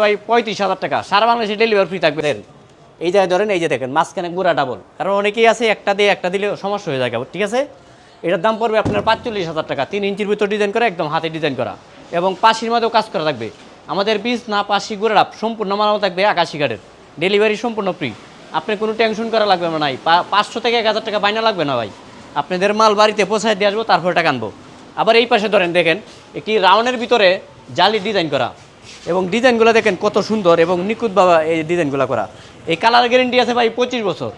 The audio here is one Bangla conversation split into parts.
ভাই, পঁয়ত্রিশ হাজার টাকা। সারা বাংলাদেশে ডেলিভারি ফ্রি থাকবে। এই জায়গায় ধরেন, এই যে দেখেন, মাঝখানে গুড়া ডাবল কারণ অনেকেই আছে, একটা দিয়ে একটা দিলে সমস্যা হয়ে যায় ঠিক আছে? এটার দাম পড়বে আপনার পাঁচচল্লিশ হাজার টাকা। তিন ইঞ্চির ভিতর ডিজাইন করা, একদম হাতে ডিজাইন করা। এবং পাশির মধ্যেও কাজ করা থাকবে। আমাদের বীজ না, পাশি, গুড়া সম্পূর্ণ মালামাল থাকবে আকাশি কার্ডের ডেলিভারি সম্পূর্ণ ফ্রি আপনি কোনো টেনশন করা লাগবে না, নাই। পাঁচশো থেকে এক হাজার টাকা বাইনা লাগবে না ভাই। আপনাদের মাল বাড়িতে পৌঁছায় দিয়ে আসব, তারপরে টাকা আনব। আবার এই পাশে ধরেন, দেখেন, একটি রাউন্ডের ভিতরে জালি ডিজাইন করা। এবং ডিজাইনগুলো দেখেন কত সুন্দর এবং নিখুঁত বাবা এই ডিজাইনগুলো করা। এই কালার গ্যারেন্টি আছে ভাই পঁচিশ বছর।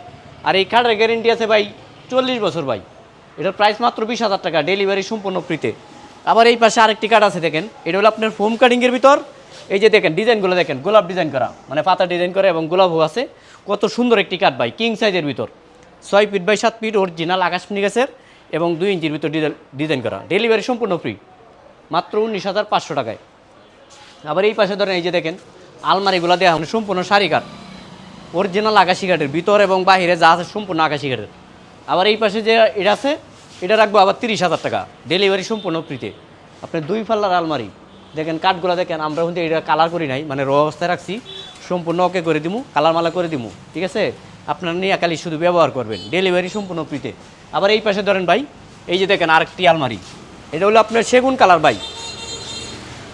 আর এই কার্ডের গ্যারেন্টি আছে ভাই চল্লিশ বছর ভাই। এটার প্রাইস মাত্র বিশ হাজার টাকা ডেলিভারি সম্পূর্ণ ফ্রিতে আবার এই পাশে আরেকটি কার্ড আছে দেখেন, এটা হলো আপনার ফোম কাটিংয়ের ভিতর। এই যে দেখেন ডিজাইনগুলো দেখেন, গোলাপ ডিজাইন করা মানে পাতা ডিজাইন করা এবং গোলাপও আছে। কত সুন্দর একটি কাঠ ভাই কিং সাইজের ভিতর। ছয় ফিট বাই সাত ফিট অরিজিনাল আকাশমণি গাছের এবং দুই ইঞ্চির ভিতর ডিজাইন ডিজাইন করা। ডেলিভারি সম্পূর্ণ ফ্রি মাত্র উনিশ হাজার পাঁচশো টাকায়। আবার এই পাশে ধরেন এই যে দেখেন, আলমারিগুলো দেওয়া মানে সম্পূর্ণ শাড়ি কাঠ। অরিজিনাল আকাশি কাঠের, ভিতর এবং বাহিরে যা আছে সম্পূর্ণ আকাশি কাঠের। আবার এই পাশে যে এটা আছে, এটা রাখব আবার তিরিশ হাজার টাকা। ডেলিভারি সম্পূর্ণ ফ্রিতে আপনি দুই পাল্লার আলমারি, দেখেন কাঠগুলো দেখেন, আমরা কিন্তু এটা কালার করি নাই মানে র অবস্থায় রাখছি, সম্পূর্ণ ওকে করে দিমু কালার মালা করে দিমু, ঠিক আছে? আপনারা নিয়ে খালি শুধু ব্যবহার করবেন ডেলিভারি সম্পূর্ণ ফ্রিতে আবার এই পাশে ধরেন ভাই, এই যে দেখেন আরেকটি আলমারি, এটা হলো আপনার সেগুন কালার ভাই।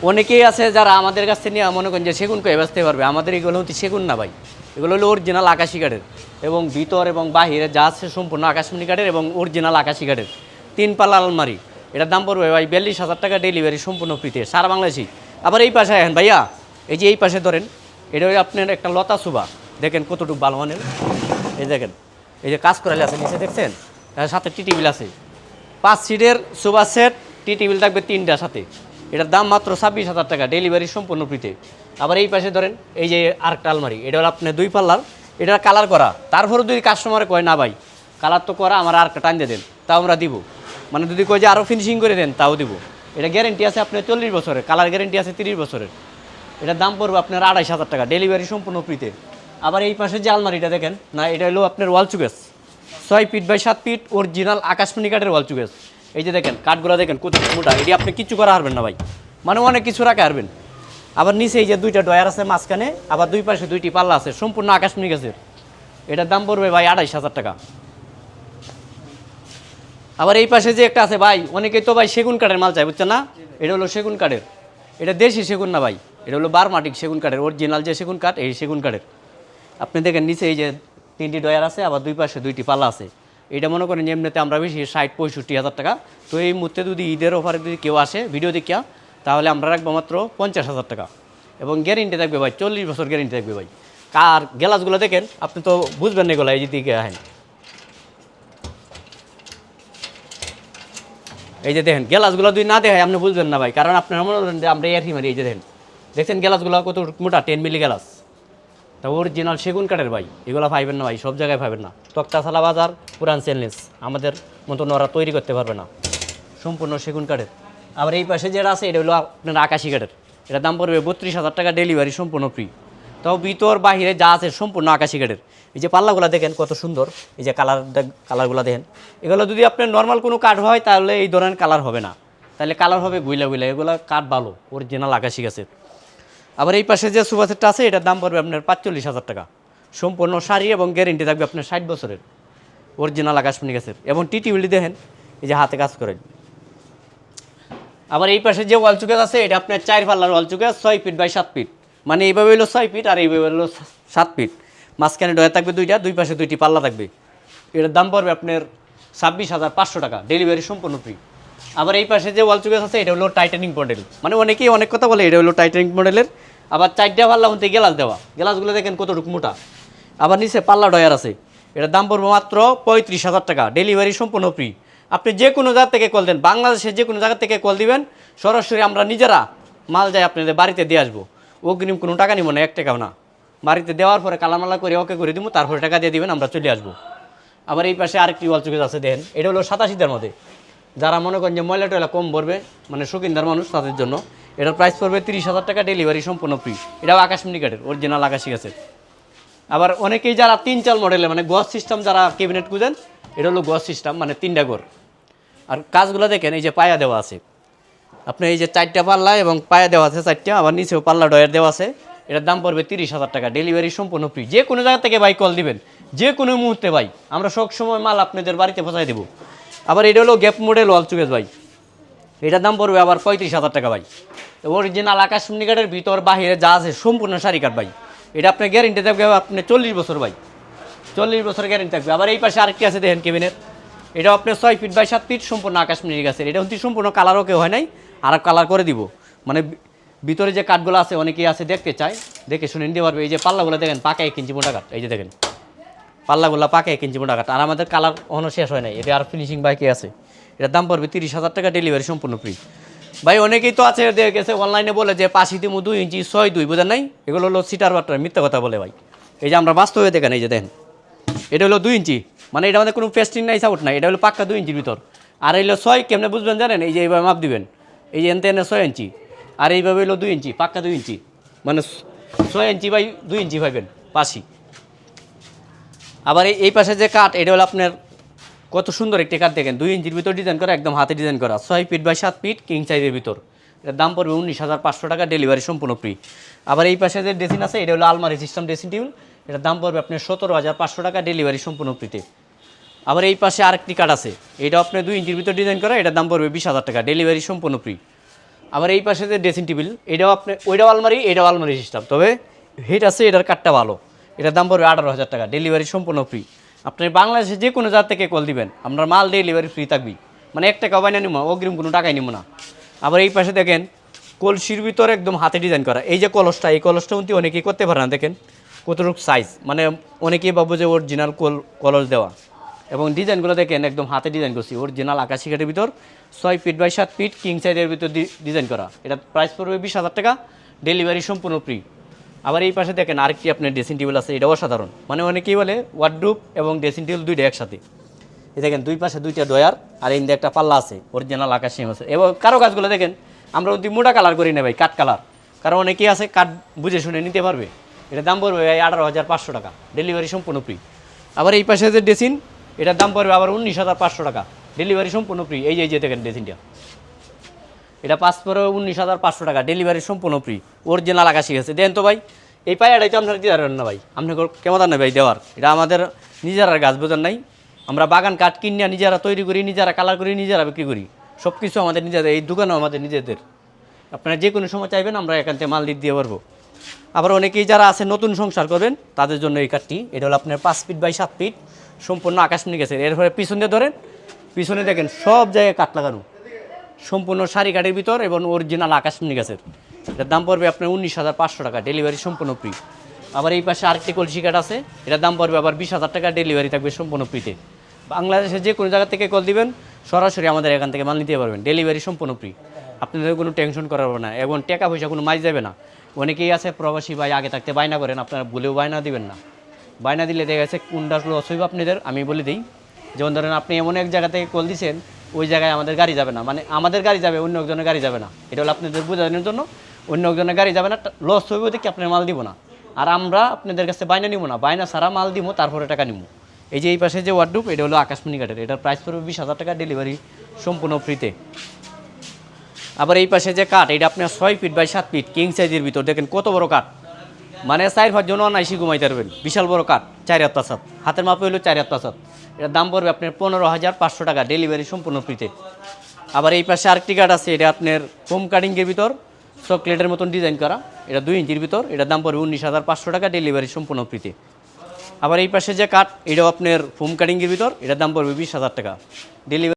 অনেকেই আছে যারা আমাদের কাছ থেকে নিয়ে মনে করেন যে সেগুন কয়ে বেচতে পারবে। আমাদের এগুলো হচ্ছে সেগুন না ভাই। এগুলো হলো অরিজিনাল আকাশি কাঠের এবং ভিতর এবং বাহিরে যা আছে সম্পূর্ণ আকাশমণি কাঠের এবং অরিজিনাল আকাশি কাঠের। তিন পাল্লা আলমারি। এটার দাম পড়বে ভাই বিয়াল্লিশ হাজার টাকা ডেলিভারি সম্পূর্ণ ফ্রিতে সারা বাংলাদেশি আবার এই পাশে আহেন ভাইয়া, এই যে এই পাশে ধরেন, এটা আপনার একটা লতা সুবা। দেখেন কতটুকু ভালো মানের। এই দেখেন, এই যে কাজ করালে আছে নিচে, দেখছেন? তার সাথে টিটিবিল আছে। পাঁচ সিটের সোফা সেট টি টেবিল থাকবে তিনটার সাথে। এটার দাম মাত্র ছাব্বিশ হাজার টাকা ডেলিভারি সম্পূর্ণ ফ্রিতে আবার এই পাশে ধরেন, এই যে আরেকটা আলমারি, এটা হলো আপনার দুই পাল্লার এটা কালার করা। তারপরে যদি কাস্টমারে কয়, না ভাই কালার তো করা, আমার আরেকটা টান দিয়ে দেন, তাও আমরা দিব। মানে যদি কয় যে আরও ফিনিশিং করে দেন, তাও দিব। এটা গ্যারেন্টি আছে আপনার চল্লিশ বছরের কালার গ্যারেন্টি আছে তিরিশ বছরের। এটার দাম পড়বে আপনার আড়াইশ হাজার টাকা ডেলিভারি সম্পূর্ণ ফ্রিতে আবার এই পাশে যে আলমারিটা দেখেন, না, এটা হলো আপনার ওয়াল চুকেস ছয় ফিট বাই সাত ফিট অরিজিনাল আকাশমণি কাঠের ওয়াল চুকেস এই যে দেখেন, কাঠগুলো দেখেন কত মোটা, এটি আপনি কিছু করা হারবেন না ভাই। মানে অনেক কিছু রাখা হারবেন। আবার নিচে এই যে দুইটা ডয়ার আছে মাঝখানে, আবার দুই পাশে দুইটি পাল্লা আছে, সম্পূর্ণ আকাশমণি গাছের এটার দাম পড়বে ভাই আড়াইশ হাজার টাকা। আবার এই পাশে যে একটা আছে ভাই, অনেকেই তো ভাই সেগুন কাঠের মাল চাই বুঝছেন না? এটা হলো সেগুন কাঠের। এটা দেশি সেগুন না ভাই, এটা হলো বারমাটিক সেগুন কাঠের অরিজিনাল যে সেগুন কাঠ, এই সেগুন কাঠের। আপনি দেখেন নিচে এই যে তিনটি ডয়ার আছে, আবার দুই পাশে দুইটি পাল্লা আছে। এটা মনে করেন এমনিতে আমরা বেশি ষাট, পঁয়ষট্টি হাজার টাকা। তো এই মুহূর্তে যদি ঈদের অফারে যদি কেউ আসে ভিডিও দেখিয়া, তাহলে আমরা রাখব মাত্র পঞ্চাশ হাজার টাকা। এবং গ্যারেন্টি থাকবে ভাই, চল্লিশ বছর গ্যারেন্টি থাকবে ভাই। কার গ্লাসগুলো দেখেন, আপনি তো বুঝবেন না এগুলো, এই দিকে আহেন। এই যে দেখেন গ্লাসগুলো যদি না দেখায়, আপনি বুঝবেন না ভাই। কারণ আপনার মনে করেন আমরা এয়ারহি মারি এই যে দেখেন। দেখছেন গ্লাসগুলো কত মোটা? টেন মিলি গ্লাস তা অরিজিনাল সেগুন কাঠের ভাই, এগুলো পাইবেন না ভাই, সব জায়গায় পাইবেন না। তক্তাশালা বাজার, পুরান সেলনেস আমাদের মতন ওরা তৈরি করতে পারবে না। সম্পূর্ণ সেগুন কাঠের। আবার এই পাশে যেটা আছে, এটা হলো আপনার আকাশি কাঠের। এটার দাম পড়বে বত্রিশ হাজার টাকা ডেলিভারি সম্পূর্ণ ফ্রি তাও ভিতর, বাহিরে যা আছে সম্পূর্ণ আকাশি কাঠের। এই যে পাল্লাগুলো দেখেন, কত সুন্দর। এই যে কালার কালারগুলো দেখেন। এগুলো যদি আপনার নর্মাল কোনো কাঠ হয়, তাহলে এই ধরনের কালার হবে না। তাহলে কালার হবে গুইলা গুইলা। এগুলো কাঠ ভালো অরিজিনাল আকাশি গাছের। আবার এই পাশে যে সোফা সেটটা আছে, এটার দাম পড়বে আপনার পাঁচচল্লিশ হাজার টাকা। সম্পূর্ণ শাড়ি এবং গ্যারেন্টি থাকবে আপনার ষাট বছরের। অরিজিনাল আকাশমণি গাছের। এবং টি টিভিলি দেখেন, এই যে হাতে কাজ করেন। আবার এই পাশে যে ওয়াল চুকেস আছে, এটা আপনার চার পাল্লার ওয়াল চুকেস ছয় ফিট বাই সাত ফিট মানে এইভাবে হলো ছয় ফিট আর এইভাবে হলো সাত ফিট মাঝখানে ডয়া থাকবে দুইটা, দুই পাশে দুইটি পাল্লা থাকবে। এটার দাম পড়বে আপনার ছাব্বিশ হাজার পাঁচশো টাকা ডেলিভারি সম্পূর্ণ ফ্রি আবার এই পাশে যে ওয়াল চুকেস আছে, এটা হলো টাইটানিক মডেল মানে অনেকেই অনেক কথা বলে, এটা হলো টাইটানিক মডেলের আবার চারটা পাল্লা মধ্যে গ্লাস দেওয়া। গ্লাসগুলো দেখেন কতটুকু মোটা। আবার নিচে পাল্লা ডয়ার আছে। এটার দাম পড়বে মাত্র পঁয়ত্রিশ হাজার টাকা। ডেলিভারি সম্পূর্ণ ফ্রি আপনি যে কোনো জায়গা থেকে কল দেন, বাংলাদেশের যে কোনো জায়গা থেকে কল দিবেন, সরাসরি আমরা নিজেরা মাল যাই আপনাদের বাড়িতে দিয়ে আসব। অগ্রিম কোনো টাকা নিব না, এক টাকাও না। বাড়িতে দেওয়ার পরে কালামালা করে ওকে করে দিব, তারপরে টাকা দিয়ে দিবেন, আমরা চলে আসব। আবার এই পাশে আরেকটি ওয়াল চুকেজ আছে দেন এটা হলো সাতাশিদের মধ্যে। যারা মনে করেন যে ময়লা টয়লা কম ভরবে মানে শৌখিনদার মানুষ, তাদের জন্য। এটার প্রাইস পড়বে তিরিশ হাজার টাকা ডেলিভারি সম্পূর্ণ ফ্রি এটাও আকাশমণি কাঠের অরিজিনাল আকাশি গাছের আবার অনেকেই যারা তিন চাল মডেলে মানে গস সিস্টেম যারা ক্যাবিনেট খুঁজেন, এটা হলো গস সিস্টেম মানে তিনটা ঘর। আর কাজগুলো দেখেন, এই যে পায়া দেওয়া আছে। আপনি এই যে চারটা পাল্লা এবং পায়া দেওয়া আছে চারটা, আবার নিচেও পাল্লা ডয়ার দেওয়া আছে, এটার দাম পড়বে তিরিশ হাজার টাকা ডেলিভারি সম্পূর্ণ ফ্রি যে কোনো জায়গা থেকে ভাই কল দিবেন। যে কোনো মুহূর্তে ভাই আমরা সব সময় মাল আপনাদের বাড়িতে পৌঁছাই দেবো। আবার এটা হলো গ্যাপ মডেল ওয়াল চুকেস ভাই। এটার দাম পড়বে আবার পঁয়ত্রিশ হাজার টাকা ভাই। অরিজিনাল আকাশ কাঠের ভিতর বাহিরে যা আছে সম্পূর্ণ শাড়ি কাঠ ভাই। এটা আপনার গ্যারেন্টি থাকবে আপনি চল্লিশ বছর ভাই। চল্লিশ বছর গ্যারেন্টি থাকবে। আবার এই পাশে আরেকটি আছে দেখেন কেবিনের। এটা আপনার ছয় ফিট বাই সাত ফিট সম্পূর্ণ আকাশমণি গাছের। এটা হচ্ছে সম্পূর্ণ কালারও কেউ হয় নাই, আর কালার করে দিব। মানে ভিতরে যে কাঠগুলো আছে অনেকেই আছে দেখতে চায়। দেখে শুনে নিতে পারবে। এই যে পাল্লাগুলো দেখেন, পাকা এক ইঞ্চি মোটা কাঠ। এই যে দেখেন, পাল্লাগুলো পাকা এক ইঞ্চি মোটা কাঠ। আর আমাদের কালার কখনো শেষ হয় নাই। এটা আর ফিনিশিং বাইকে আছে। এটার দাম পড়বে তিরিশ হাজার টাকা ডেলিভারি সম্পূর্ণ ফ্রি ভাই, অনেকেই তো আছে গেছে অনলাইনে বলে যে পাশি দিমু দুই ইঞ্চি ছয়, দুই, বোঝেন নাই? এগুলো হলো সিটার বাটার, মিথ্যা কথা বলে ভাই। এই যে আমরা বাস্তবে দেখেন, এই যে দেখেন। এটা হলো দুই ইঞ্চি। মানে এটা আমাদের কোনো পেস্টিং নাই সাউট নাই। এটা হলো পাক্কা দুই ইঞ্চির ভিতর। আর হলো ছয়, কেমনে বুঝবেন জানেন? এই যে এইভাবে মাপ দিবেন। এই যে এনতে এনে ছয় ইঞ্চি। আর এইভাবে হলো দুই ইঞ্চি, পাক্কা দুই ইঞ্চি। মানে ছয় ইঞ্চি বাই দুই ইঞ্চি পাইবেন পাশি আবার এই পাশে যে কাঠ, এটা হলো আপনার কত সুন্দর একটি কাঠ দেখেন। দুই ইঞ্চির ভিতর ডিজাইন করা, একদম হাতে ডিজাইন করা। ছয় ফিট বাই সাত ফিট কিং সাইজের ভিতর। এটার দাম পড়বে উনিশ হাজার পাঁচশো টাকা ডেলিভারি সম্পূর্ণ ফ্রি আবার এই পাশে যে ড্রেসিং আছে, এটা হলো আলমারি সিস্টেম ড্রেসিং টেবিল এটার দাম পড়বে আপনার সতেরো হাজার পাঁচশো টাকা ডেলিভারি সম্পূর্ণ ফ্রিতে আবার এই পাশে আরেকটি কাঠ আছে। এটা আপনার দুই ইঞ্চির ভিতর ডিজাইন করা, এটার দাম পড়বে বিশ হাজার টাকা ডেলিভারি সম্পূর্ণ ফ্রি আবার এই পাশে যে ড্রেসিং টেবিল এটাও আপনি, ওইটাও আলমারি, এটাও আলমারি সিস্টেম তবে হিট আছে, এটার কাঠটা ভালো। এটার দাম পড়বে আঠারো হাজার টাকা ডেলিভারি সম্পূর্ণ ফ্রি আপনি বাংলাদেশে যে কোনো জাত থেকে কল দিবেন আপনার মাল ডেলিভারি ফ্রি থাকবি। মানে এক টাকা বাইনা নিব অগ্রিম কোনো টাকাই নিব না। আবার এই পাশে দেখেন, কলসির ভিতরে একদম হাতে ডিজাইন করা। এই যে কলসটা, এই কলসটা কিন্তু অনেকেই করতে পারে না, দেখেন কতটুকু সাইজ মানে অনেকেই ভাবো যে অরিজিনাল কল, কলস দেওয়া। এবং ডিজাইনগুলো দেখেন, একদম হাতে ডিজাইন করছি। অরিজিনাল আকাশি কাঠের ভিতর ছয় ফিট বাই সাত ফিট কিং সাইজের ভিতর ডিজাইন করা। এটা প্রাইস পড়বে বিশ হাজার টাকা ডেলিভারি সম্পূর্ণ ফ্রি আবার এই পাশে দেখেন আরেকটি আপনার ড্রেসিং টেবিল আছে, এটাও অসাধারণ। মানে অনেকেই বলে ওয়ার্ডরুপ এবং ড্রেসিং টেবিল দুইটা একসাথে। এই দেখেন, দুই পাশে দুইটা ডয়ার আর এই একটা পাল্লা আছে অরিজিনাল আকাশ আছে। এবং কারও কাজগুলো দেখেন, আমরা কিন্তু মোটা কালার করি না ভাই কাঠ কালার কারণ অনেকেই আছে কাঠ বুঝে শুনে নিতে পারবে। এটা দাম পড়বে ভাই আঠারো হাজার পাঁচশো টাকা ডেলিভারি সম্পূর্ণ ফ্রি আবার এই পাশে যে ড্রেসিং এটার দাম পড়বে আবার উনিশ হাজার পাঁচশো টাকা ডেলিভারি সম্পূর্ণ ফ্রি এই যে দেখেন ড্রেসিংটা এটা পাঁচ পরে উনিশ হাজার পাঁচশো টাকা ডেলিভারি সম্পূর্ণ ফ্রি অরিজিনাল আকাশি গেছে। দেন তো ভাই, এই পায়াটাই তো আপনার পারবেন না ভাই। আপনি কেমন না ভাই দেওয়ার। এটা আমাদের নিজেরা গাছ বোঝার নাই? আমরা বাগান কাঠ কিনিয়া নিজেরা তৈরি করি, নিজেরা কালার করি, নিজেরা বিক্রি করি। সব কিছু আমাদের নিজেদের, এই দোকানও আমাদের নিজেদের। আপনারা যে কোনো সময় চাইবেন, আমরা এখান থেকে মাল দিতে পারব। আবার অনেকেই যারা আছে, নতুন সংসার করবেন, তাদের জন্য এই কাঠটি। এটা হলো আপনার পাঁচ ফিট বাই সাত ফিট সম্পূর্ণ আকাশ নিয়ে গেছে। এরপরে পিছনে ধরেন, পিছনে দেখেন সব জায়গায় কাঠ লাগানো। সম্পূর্ণ শাড়ি কাঠের ভিতর এবং অরিজিনাল আকাশমণি গাছের। এটার দাম পড়বে আপনার উনিশ হাজার পাঁচশো টাকা ডেলিভারি সম্পূর্ণ ফ্রি আবার এই পাশে আরেকটি কলসি কাঠ আছে, এটার দাম পড়বে আবার বিশ হাজার টাকা ডেলিভারি থাকবে সম্পূর্ণ ফ্রিতে বাংলাদেশে যে কোনো জায়গা থেকে কল দিবেন, সরাসরি আমাদের এখান থেকে মাল নিতে পারবেন ডেলিভারি সম্পূর্ণ ফ্রি আপনাদের কোনো টেনশন করার হবে না, এবং টাকা পয়সা কোনো মাইজ যাবে না। অনেকেই আছে প্রবাসী ভাই, আগে থাকতে বায়না করেন, আপনারা বলেও বায়না দিবেন না। বায়না দিলে দেখা গেছে কোনটা লস হইব আপনাদের, আমি বলে দিই। যেমন ধরেন আপনি এমন এক জায়গা থেকে কল দিছেন ওই জায়গায় আমাদের গাড়ি যাবে না। মানে আমাদের গাড়ি যাবে, অন্য একজনের গাড়ি যাবে না। এটা হলো আপনাদের বোঝানোর জন্য। অন্য একজনের গাড়ি যাবে না লস হইব দেখি আপনার মাল দিব না। আর আমরা আপনাদের কাছে বাইনা নিব না। বায়না সারা মাল দিব, তারপরে টাকা নিব। এই যে এই পাশে যে ওয়ার্ডরুপ এটা হলো আকাশমণি কাঠের এটার প্রাইস পড়বে বিশ হাজার টাকা ডেলিভারি সম্পূর্ণ ফ্রিতে আবার এই পাশে যে কাঠ, এটা আপনার ছয় ফিট বাই সাত ফিট কিং সাইজের ভিতর। দেখেন কত বড় কাঠ। মানে চার পাঁচ জন অনাইসি ঘুমাইতে পারবেন। বিশাল বড় কাঠ, চার হাত্তা সাত হাতের মাপে হলো চার হাত্তা সাত এটার দাম পড়বে আপনার পনেরো হাজার পাঁচশো টাকা ডেলিভারি সম্পূর্ণ ফ্রিতে আবার এই পাশে আরেকটি কাঠ আছে, এটা আপনার হোম কাটিংয়ের ভিতর চকলেটের মতন ডিজাইন করা। এটা দুই ইঞ্চির ভিতর, এটার দাম পড়বে উনিশ হাজার পাঁচশো টাকা ডেলিভারি সম্পূর্ণ ফ্রিতে আবার এই পাশে যে কাঠ, এটাও আপনার হোম কাটিংয়ের ভিতর, এটার দাম পড়বে বিশ হাজার টাকা। ডেলিভারি